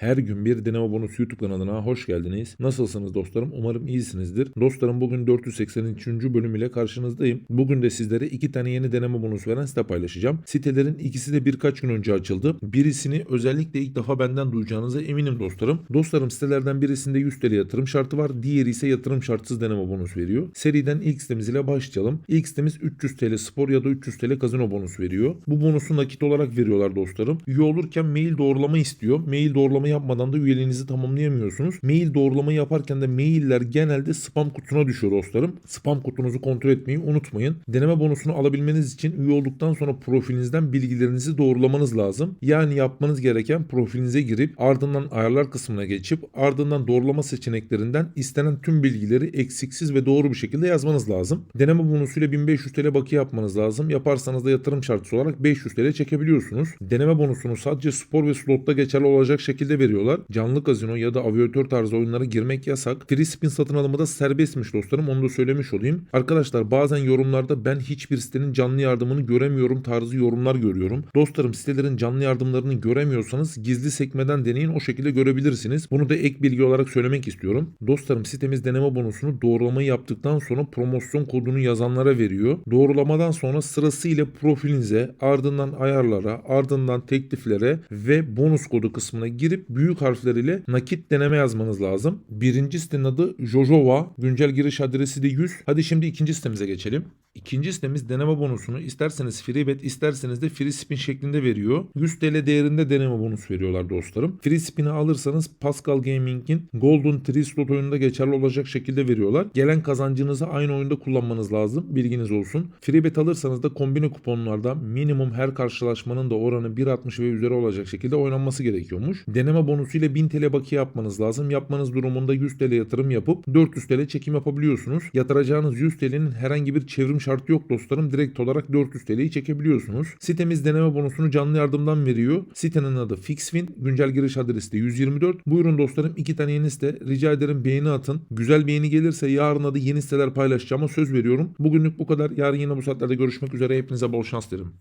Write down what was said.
Her gün bir deneme bonusu YouTube kanalına hoş geldiniz. Nasılsınız dostlarım? Umarım iyisinizdir. Dostlarım bugün 483. bölüm ile karşınızdayım. Bugün de sizlere iki tane yeni deneme bonusu veren site paylaşacağım. Sitelerin ikisi de birkaç gün önce açıldı. Birisini özellikle ilk defa benden duyacağınıza eminim dostlarım. Dostlarım sitelerden birisinde 100 TL yatırım şartı var. Diğeri ise yatırım şartsız deneme bonus veriyor. Seriden ilk sitemiz ile başlayalım. İlk sitemiz 300 TL spor ya da 300 TL kazino bonus veriyor. Bu bonusu nakit olarak veriyorlar dostlarım. Üye olurken mail doğrulama istiyor. Mail doğrulama yapmadan da üyeliğinizi tamamlayamıyorsunuz. Mail doğrulama yaparken de mailler genelde spam kutusuna düşüyor dostlarım. Spam kutunuzu kontrol etmeyi unutmayın. Deneme bonusunu alabilmeniz için üye olduktan sonra profilinizden bilgilerinizi doğrulamanız lazım. Yani yapmanız gereken profilinize girip ardından ayarlar kısmına geçip ardından doğrulama seçeneklerinden istenen tüm bilgileri eksiksiz ve doğru bir şekilde yazmanız lazım. Deneme bonusuyla 1500 TL bakiye yapmanız lazım. Yaparsanız da yatırım şartısı olarak 500 TL çekebiliyorsunuz. Deneme bonusunu sadece spor ve slotta geçerli olacak şekilde veriyorlar. Canlı kazino ya da aviatör tarzı oyunlara girmek yasak. Free spin satın alımı da serbestmiş dostlarım onu da söylemiş olayım. Arkadaşlar bazen yorumlarda ben hiçbir sitenin canlı yardımını göremiyorum tarzı yorumlar görüyorum. Dostlarım sitelerin canlı yardımlarını göremiyorsanız gizli sekmeden deneyin o şekilde görebilirsiniz. Bunu da ek bilgi olarak söylemek istiyorum. Dostlarım sitemiz deneme bonusunu doğrulamayı yaptıktan sonra promosyon kodunu yazanlara veriyor. Doğrulamadan sonra sırasıyla profilinize ardından ayarlara ardından tekliflere ve bonus kodu kısmına girip büyük harfleriyle nakit deneme yazmanız lazım. Birinci sitenin adı Jojova. Güncel giriş adresi de 100. Hadi şimdi ikinci sitemize geçelim. İkinci sitemiz deneme bonusunu isterseniz free bet isterseniz de free spin şeklinde veriyor. 100 TL değerinde deneme bonus veriyorlar dostlarım. Free spin'i alırsanız Pascal Gaming'in Golden Tree Slot oyununda geçerli olacak şekilde veriyorlar. Gelen kazancınızı aynı oyunda kullanmanız lazım. Bilginiz olsun. Free bet alırsanız da kombine kuponlarda minimum her karşılaşmanın da oranı 1.60 ve üzeri olacak şekilde oynanması gerekiyormuş. Deneme bonusu ile 1000 TL bakiye yapmanız lazım. Yapmanız durumunda 100 TL yatırım yapıp 400 TL çekim yapabiliyorsunuz. Yatıracağınız 100 TL'nin herhangi bir çevrim şartı yok dostlarım. Direkt olarak 400 TL'yi çekebiliyorsunuz. Sitemiz deneme bonusunu canlı yardımdan veriyor. Sitenin adı Fixfin. Güncel giriş adresi de 124. Buyurun dostlarım iki tane yeni site. Rica ederim beğeni atın. Güzel beğeni gelirse yarın da yeni siteler paylaşacağıma söz veriyorum. Bugünlük bu kadar. Yarın yine bu saatlerde görüşmek üzere. Hepinize bol şans derim.